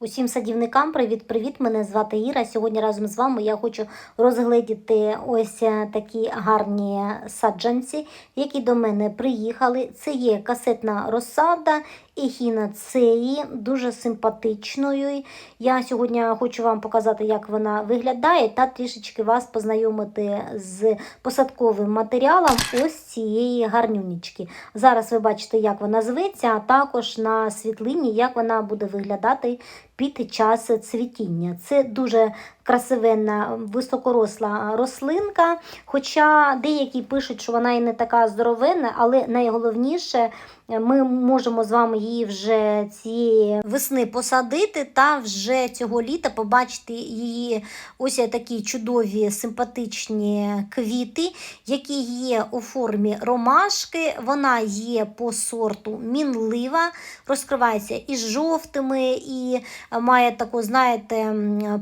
Усім садівникам привіт-привіт! Мене звати Іра. Сьогодні разом з вами я хочу розгледіти ось е, такі гарні саджанці, які до мене приїхали. Це є касетна розсада ехінацеї, дуже симпатичною. Я сьогодні хочу вам показати, як вона виглядає, та трішечки вас познайомити з посадковим матеріалом ось цієї гарнюнічки. Зараз ви бачите, як вона зветься, а також на світлині, як вона буде виглядати під час цвітіння. Це дуже красивенна високоросла рослинка. Хоча деякі пишуть, що вона і не така здоровенна, але найголовніше. Ми можемо з вами її вже цієї весни посадити, та вже цього літа побачити її ось такі чудові симпатичні квіти, які є у формі ромашки. Вона є по сорту мінлива, розкривається і жовтими, і має таку, знаєте,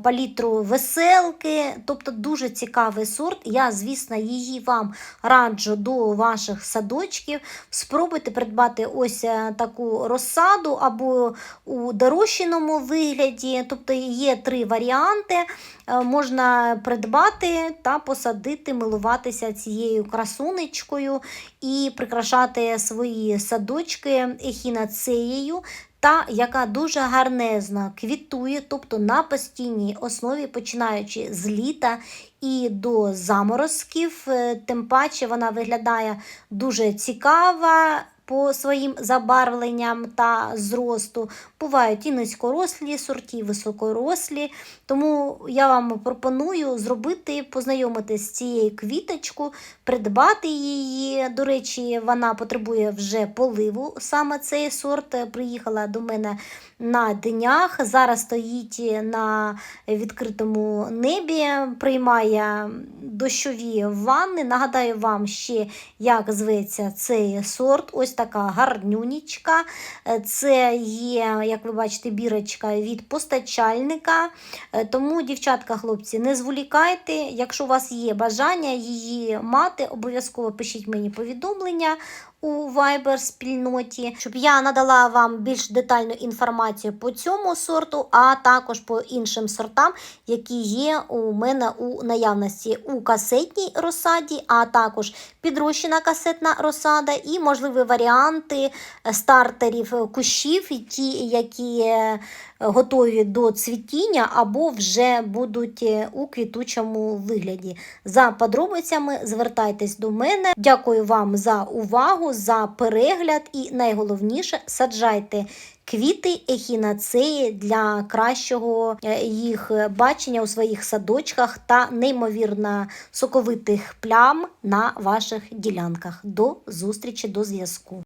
палітру веселки. Тобто дуже цікавий сорт. Я, звісно, її вам раджу до ваших садочків. Спробуйте придбати ось е, таку розсаду або у дорощеному вигляді. Тобто є три варіанти. Е, Можна придбати та посадити, милуватися цією красунечкою і прикрашати свої садочки ехінацеєю та яка дуже гарнезно квітує, тобто на постійній основі, починаючи з літа і до заморозків. Е, Тим паче вона виглядає дуже цікава. По своїм забарвленням та зросту бувають і низькорослі сорті, і високорослі. Тому я вам пропоную зробити, познайомитися з цією квіточкою, придбати її. До речі, вона потребує вже поливу. Саме цей сорт приїхала до мене на днях. Зараз стоїть на відкритому небі, приймає дощові ванни. Нагадаю вам ще, як зветься цей сорт. Ось така гарнюнічка. Це є, як ви бачите, бірочка від постачальника. Тому, дівчатка, хлопці, не зволікайте. Якщо у вас є бажання її мати, обов'язково пишіть мені повідомлення у Viber спільноті, щоб я надала вам більш детальну інформацію по цьому сорту, а також по іншим сортам, які є у мене у наявності у касетній розсаді, а також підрощена касетна розсада і можливі варіанти стартерів кущів, ті, які готові до цвітіння або вже будуть у квітучому вигляді. За подробицями звертайтесь до мене. Дякую вам за увагу, за перегляд і найголовніше саджайте. Квіти ехінацеї для кращого е, їх бачення у своїх садочках та неймовірно соковитих плям на ваших ділянках. До зустрічі, до зв'язку.